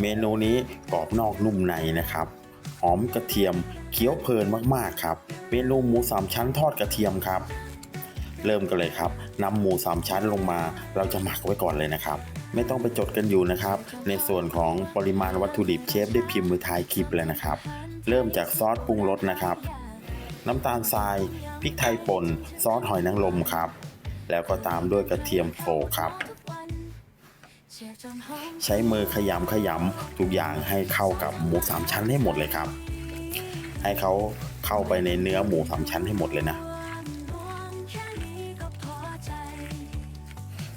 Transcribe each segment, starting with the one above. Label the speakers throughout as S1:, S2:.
S1: เมนูนี้กรอบนอกนุ่มในนะครับ หอมกระเทียมเคี้ยวเพลินมากๆครับ เมนูหมูสามชั้นทอดกระเทียมครับ เริ่มกันเลยครับนำหมูสามชั้นลงมา เราจะหมักไว้ก่อนเลยนะครับ ไม่ต้องไปจดกันอยู่นะครับ ในส่วนของปริมาณวัตถุดิบเชฟได้พิมพ์ไว้ท้ายคลิปเลยนะครับ เริ่มจากซอสปรุงรสนะครับ น้ำตาลทรายพริกไทยป่นซอสหอยนางรมครับ แล้วก็ตามด้วยกระเทียมโขลกครับ ใช้มือขยำขยำทุกอย่างให้เข้ากับหมูสามชั้นให้หมดเลยครับ ให้เขาเข้าไปในเนื้อหมูสามชั้นให้หมดเลยนะ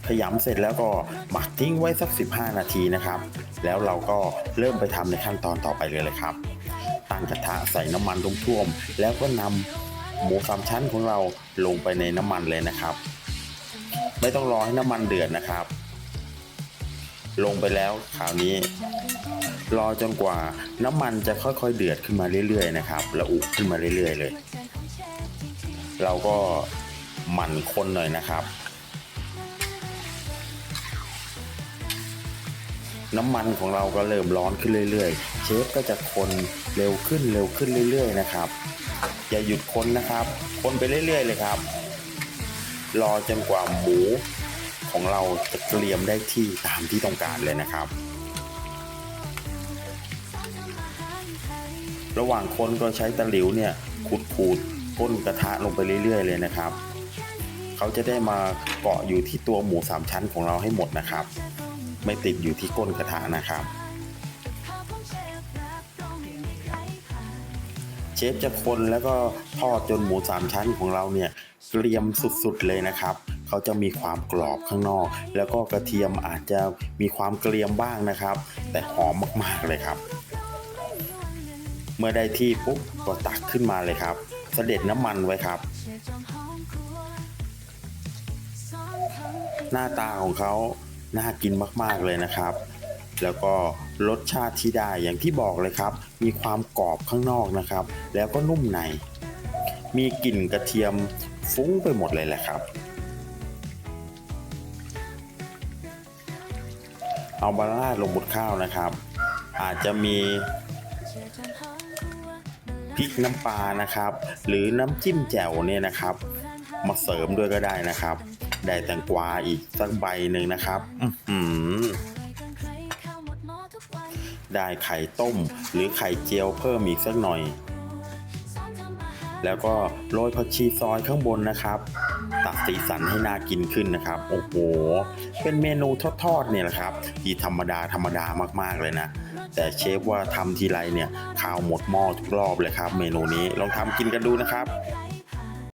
S1: ขยำเสร็จแล้วก็หมักทิ้งไว้สัก 15 นาทีนะครับ แล้วเราก็เริ่มไปทำในขั้นตอนต่อไปเลยเลยครับ ตั้งกระทะใส่น้ำมันท่วมๆแล้วก็นำหมูสามชั้นของเราลงไปในน้ำมันเลยนะครับ ไม่ต้องรอให้น้ำมันเดือดนะครับ ลงไปแล้วคราวนี้ รอจนกว่าน้ำมันจะค่อยๆเดือดขึ้นมาเรื่อยๆนะครับและอุขึ้นมาเรื่อยๆเลย เราก็หมั่นคนหน่อยนะครับน้ำมันของเราก็เริ่มร้อนขึ้นเรื่อยๆ เชฟก็จะคนเร็วขึ้นเร็วขึ้นเรื่อยๆนะครับ อย่าหยุดคนนะครับ คนไปเรื่อยๆเลยครับ รอจนกว่าหมู ของเราจะเกรียมได้ที่ตามที่ต้องการเลยนะครับ ระหว่างคนก็ใช้ตะหลิวเนี่ยขูดๆก้นกระทะลงไปเรื่อย ๆ เลยนะครับ เขาจะได้มาเกาะอยู่ที่ตัวหมูสามชั้นของเราให้หมดนะครับ ไม่ติดอยู่ที่ก้นกระทะนะครับเชฟจะคนแล้วก็ทอดจนหมูสามชั้นของเราเนี่ยเกรียมสุดๆเลยนะครับ เขาจะมีความกรอบข้างนอก แล้วก็กระเทียมอาจจะมีความเกรียมบ้างนะครับ แต่หอมมากๆเลยครับ เมื่อได้ที่ปุ๊บก็ตักขึ้นมาเลยครับ เสด็จน้ำมันไว้ครับ หน้าตาของเขาน่ากินมากๆเลยนะครับแล้วก็รสชาติที่ได้อย่างที่บอกเลยครับ มีความกรอบข้างนอกนะครับ แล้วก็นุ่มใน มีกลิ่นกระเทียมฟุ้งไปหมดเลยแหละครับ เอาบาราดลงบนข้าวนะครับ อาจจะมีพริกน้ำปลานะครับ หรือน้ำจิ้มแจ่วเนี่ยนะครับ มาเสริมด้วยก็ได้นะครับ ได้แตงกวาอีกสักใบหนึ่งนะครับอืได้ไข่ต้มหรือไข่เจียวเพิ่มอีกสักหน่อย แล้วก็โรยผักชีซอยข้างบนนะครับ ตัดสีสันให้น่ากินขึ้นนะครับ โอ้โห เป็นเมนูทอดๆเนี่ยแหละครับที่ธรรมดาธรรมดามากๆเลยนะ แต่เชฟว่าทำทีไรเนี่ยข้าวหมดหม้อทุกรอบเลยครับ เมนูนี้ลองทำกินกันดูนะครับ